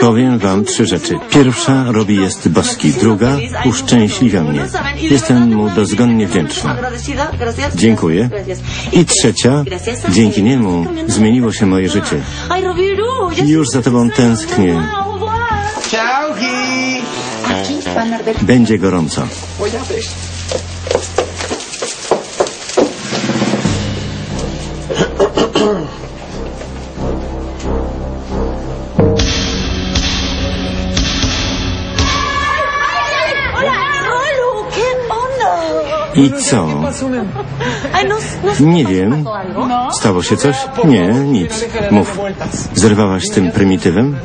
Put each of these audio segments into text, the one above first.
Powiem wam trzy rzeczy. Pierwsza, Robi jest boski. Druga, uszczęśliwia mnie. Jestem mu dozgonnie wdzięczna. Dziękuję. I trzecia, dzięki niemu zmieniło się moje życie. Już za tobą tęsknię. Będzie gorąco. I co? No, no Nie wiem. Stało się coś? Nie, nic. Mów. Zerwałaś z tym prymitywem?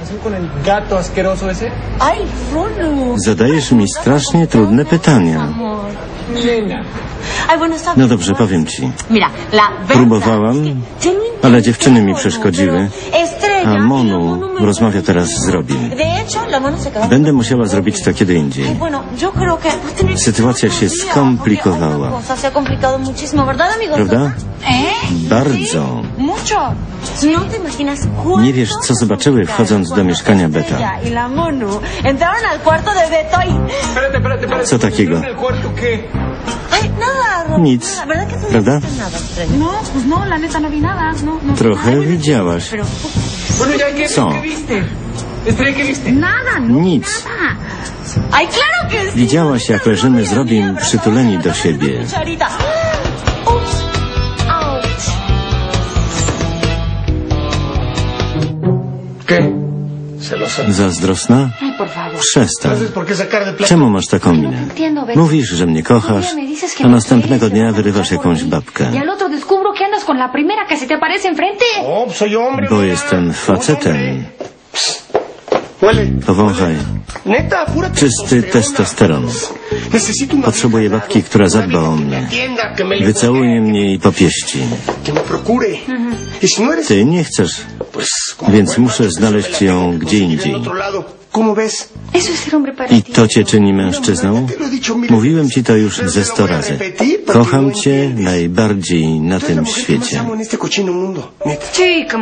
Zadajesz mi strasznie trudne pytania. No dobrze, powiem ci. Próbowałam, no ale dziewczyny mi przeszkodziły. A Monu rozmawia teraz z Robin. Będę musiała zrobić to kiedy indziej. Sytuacja się día, skomplikowała. Prawda? ¿Eh? Bardzo. No Nie wiesz, co zobaczyły, wchodząc do mieszkania Beta. Y y... Co takiego? Rob. Nic. La verdad que tú no ¿Verdad? viste nada, Estrella. No, pues no, la neta no vi nada. No, no. Trochę widziałaś. Pero Bueno, ya, ¿qué, Co? no. Nic. Widziałaś, jak leżymy z Robin przytuleni do siebie. Zazdrosna? Przestań. Czemu masz taką minę? Entiendo, Beto. Mówisz, że mnie kochasz, a następnego dnia wyrywasz jakąś babkę. Y. No. Bo jestem facetem. Powąchaj. Czysty testosteron. Potrzebuję babki, która zadba o mnie. Wycałuje mnie i popieści. Ty nie chcesz, więc muszę znaleźć ją gdzie indziej. I to cię czyni mężczyzną? Mówiłem ci to już ze sto razy. Kocham cię najbardziej na tym świecie.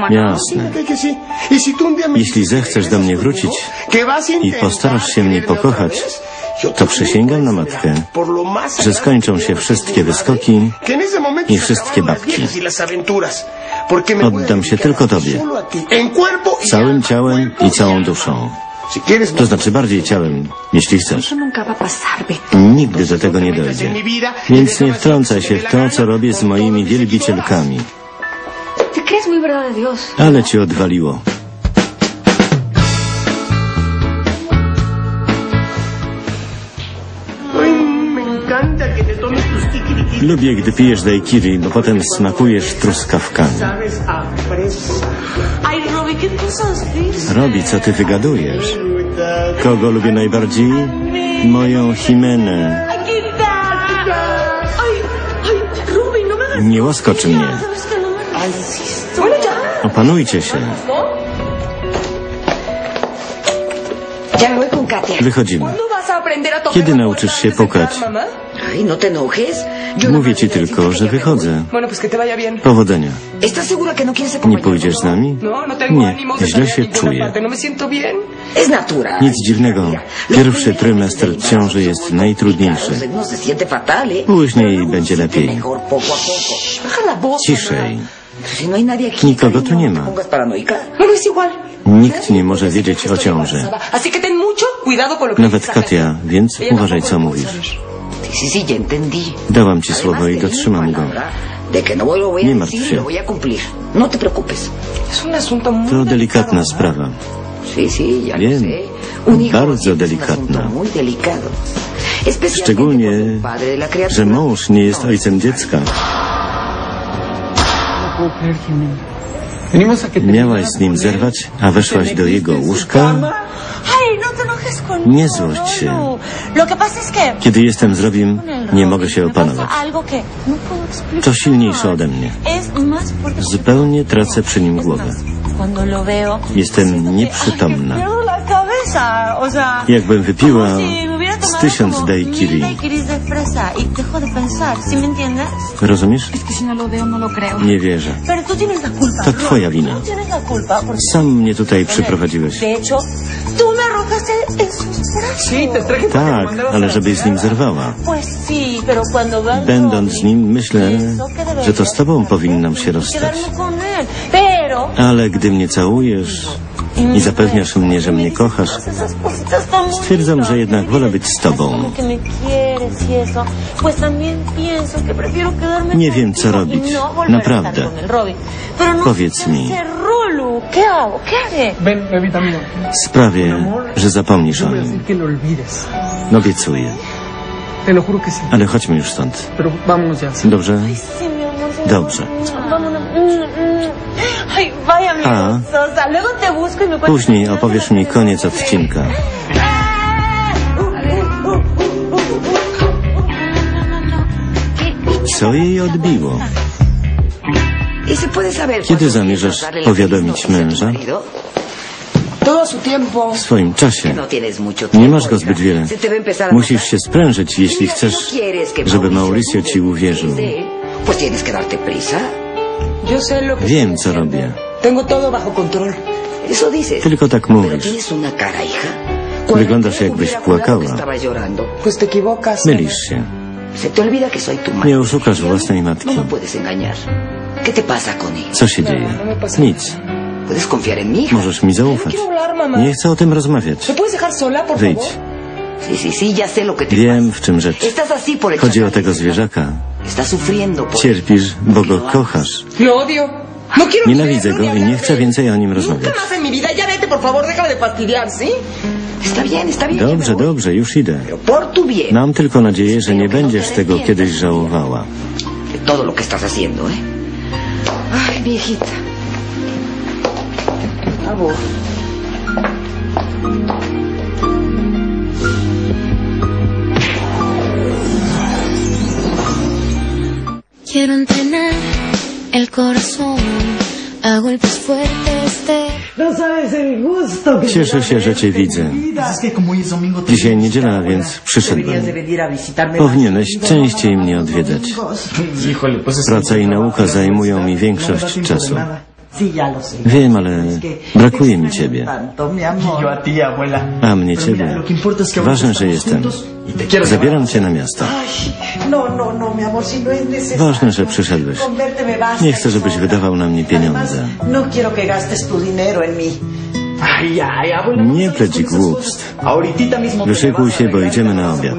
Jasne. Jeśli zechcesz do mnie wrócić i postarasz się mnie pokochać, to przysięgam na matkę, że skończą się wszystkie wyskoki i wszystkie babki. Oddam się tylko tobie. Całym ciałem i całą duszą. To znaczy bardziej ciałem, jeśli chcesz. Nigdy do tego nie dojdzie. Więc nie wtrącaj się w to, co robię z moimi wielbicielkami. Ale ci odwaliło. Lubię, gdy pijesz daiquiri, bo potem smakujesz truskawkami. Robi, co ty wygadujesz? Kogo lubię najbardziej? Moją hagas Nie łaskoczy mnie. ¿Sabes que no me... Bueno, ya. Opanujcie się. Wychodzimy. ¿Cuándo vas a aprender a tocar Kiedy nauczysz się pukać? no Mówię ci tylko, że wychodzę. Powodzenia. voy. ¿Estás segura que no Nie pójdziesz z nami? No, Nie, źle się czuję. Nic dziwnego. Pierwszy trymestr ciąży jest najtrudniejszy. ¿eh? Później będzie lepiej. Ciszej. Nikogo tu nie ma. Nikt nie może wiedzieć o ciąży. Nawet Katia, więc uważaj, co mówisz. Dałam ci słowo i dotrzymam go. no Nie martw się. No To delikatna delicado. sprawa. Hijo Bardzo delikatna. Szczególnie, że mąż nie jest ojcem dziecka. Miałaś z nim zerwać, a weszłaś do jego łóżka? No. Nie złość się. Pasa es que... Kiedy jestem z Robim, nie mogę się opanować. no. To silniejsze ode mnie. Zupełnie tracę przy nim głowę. Jestem nieprzytomna. Jakbym wypiła z tysiąc daiquiri. Rozumiesz? No no. Nie wierzę. To twoja wina. Culpa porque Sam mnie tutaj przyprowadziłeś. Tak, ale żebyś z nim zerwała. Będąc z nim, myślę, że to z tobą powinnam się rozstać. Ale gdy mnie całujesz i zapewniasz mnie, że mnie kochasz, stwierdzam, że jednak wolę być z tobą. Nie wiem, co robić. Naprawdę. Powiedz mi. sprawię, że zapomnisz o nim. No obiecuję. Ale chodźmy już stąd. Dobrze? Dobrze. A. Później opowiesz mi koniec odcinka. Co jej odbiło? ¿Y se puede saber Kiedy zamierzasz powiadomić męża? W swoim czasie. No Nie masz go zbyt wiele. Musisz się sprężyć, jeśli chcesz, no que żeby Mauricio ci uwierzył. Pues tienes que darte prisa. Yo sé lo que Wiem, co robię. Tengo todo bajo control. Eso dices. Tylko tak Pero mówisz. tienes una cara, hija. Wyglądasz, jakbyś płakała. Pues te equivocas. Mylisz się. Se te olvida que soy tu madre. Nie oszukasz własnej No matki. me puedes engañar. ¿Qué te pasa con él? Co się dzieje? Nic. Puedes confiar en mí. Możesz mi zaufać. Nie chcę o tym rozmawiać. ¿Me puedes dejar sola, por Wyjdź. favor? Sí, sí, sí, ya sé lo que te Wiem, w czym rzecz. Chodzi o tego zwierzaka. Cierpisz, bo go kochasz. No Nienawidzę go i nie chcę więcej o nim rozmawiać. más en mi vida. Ya vete, por favor. Déjame de fastidiar, ¿sí? Está bien, está bien. Dobrze, ya me voy. dobrze, już idę. Pero por tu bien. Mam tylko nadzieję, że nie będziesz tego kiedyś żałowała. Todo lo que estás haciendo, ¿eh? Ay, viejita. Por Quiero entrenar el corazón a golpes fuertes de No sabes el gusto que Cieszę się, że cię widzę. Dzisiaj niedziela, więc przyszedłem. Powinieneś częściej mnie odwiedzać. Praca i nauka zajmują mi większość czasu. Wiem, ale brakuje mi ciebie. A mnie ciebie. Ważne, że jestem. Y Zabieram cię na miasto. No, no, no. Ważne, że przyszedłeś. Nie chcę, żebyś wydawał na mnie pieniądze. Nie pleć głupstw. Wyszykuj się, bo idziemy na obiad.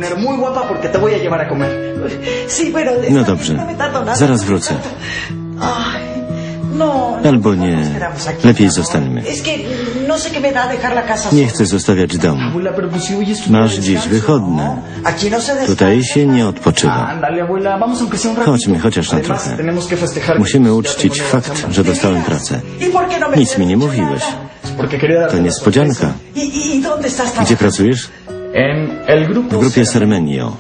No dobrze. Zaraz wrócę. No, no. Albo nie. Lepiej zostańmy. No Nie chcę zostawiać domu. Masz dziś wychodne. No descansa. Tutaj się nie odpoczywa. Chodźmy, chociaż na trochę. Musimy uczcić fakt, że dostałem pracę. ¿Y no Nic mi nie mówiłeś. To niespodzianka. ¿Y, y, Gdzie pracujesz? W grupie Sermenio.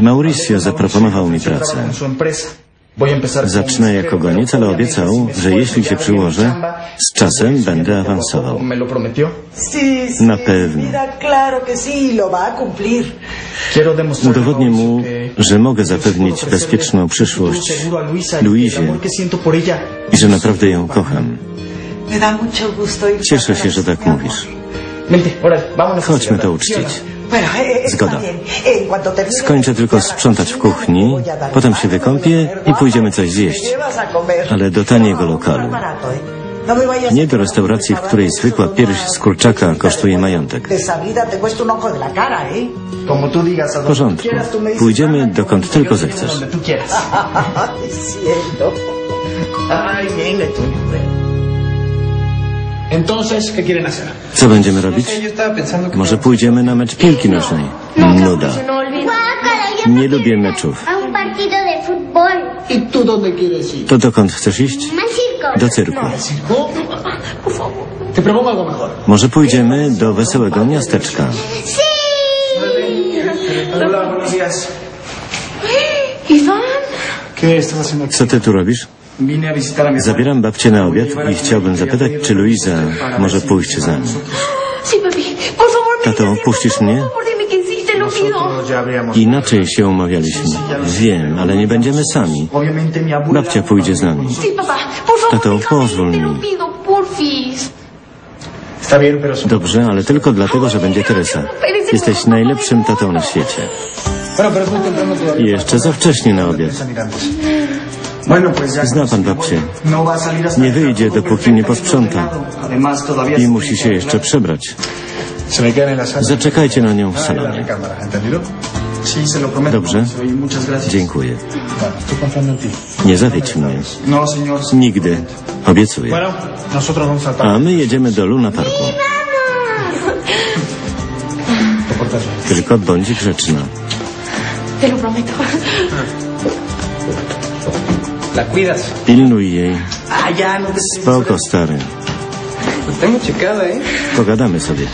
Mauricio zaproponował mi pracę. Zacznę jako goniec, ale obiecał, że jeśli się y przyłożę, z czasem będę awansował. Na pewno. Udowodnię mu, że mogę zapewnić bezpieczną przyszłość Luizie i że naprawdę ją kocham. Cieszę się, że tak mówisz. Chodźmy to uczcić. Eh, Zgoda. Skończę tylko sprzątać w kuchni, potem się wykąpię i pójdziemy coś zjeść. Ale do taniego No, lokalu. eh. No Nie do restauracji, w której zwykła pierś z kurczaka kosztuje majątek. Eh. W porządku. Pójdziemy "Vamos, dokąd tylko zechcesz. Ay, cielo. Ay, venga, tú. Co będziemy robić? Może pójdziemy na mecz piłki nożnej? Nuda. Nie lubię meczów. A un partido de fútbol. ¿Y? To dokąd chcesz iść? Do cyrku. Może pójdziemy do wesołego miasteczka. Co ty tu robisz? Zabieram babcię na obiad i chciałbym zapytać, czy Luiza może pójść z nami. Tato, puścisz mnie? Inaczej się umawialiśmy. Wiem, ale nie będziemy sami. Babcia pójdzie z nami. Tato, pozwól mi. Dobrze, ale tylko dlatego, że będzie Teresa. Jesteś najlepszym tatą na świecie. Jeszcze za wcześnie na obiad. Zna pan babcię. Nie wyjdzie, dopóki nie posprząta. I musi się jeszcze przebrać. Zaczekajcie na nią w salonie. Dobrze. Dziękuję. Nie zawiedź mnie. Nigdy. Obiecuję. A my jedziemy do Luna Parku. Tylko bądź grzeczna. Te lo prometo. La cuidas. Pilnuj jej. Ah, ya, no te... Spoko, stary. Tengo checada, ¿eh? Pogadamy sobie.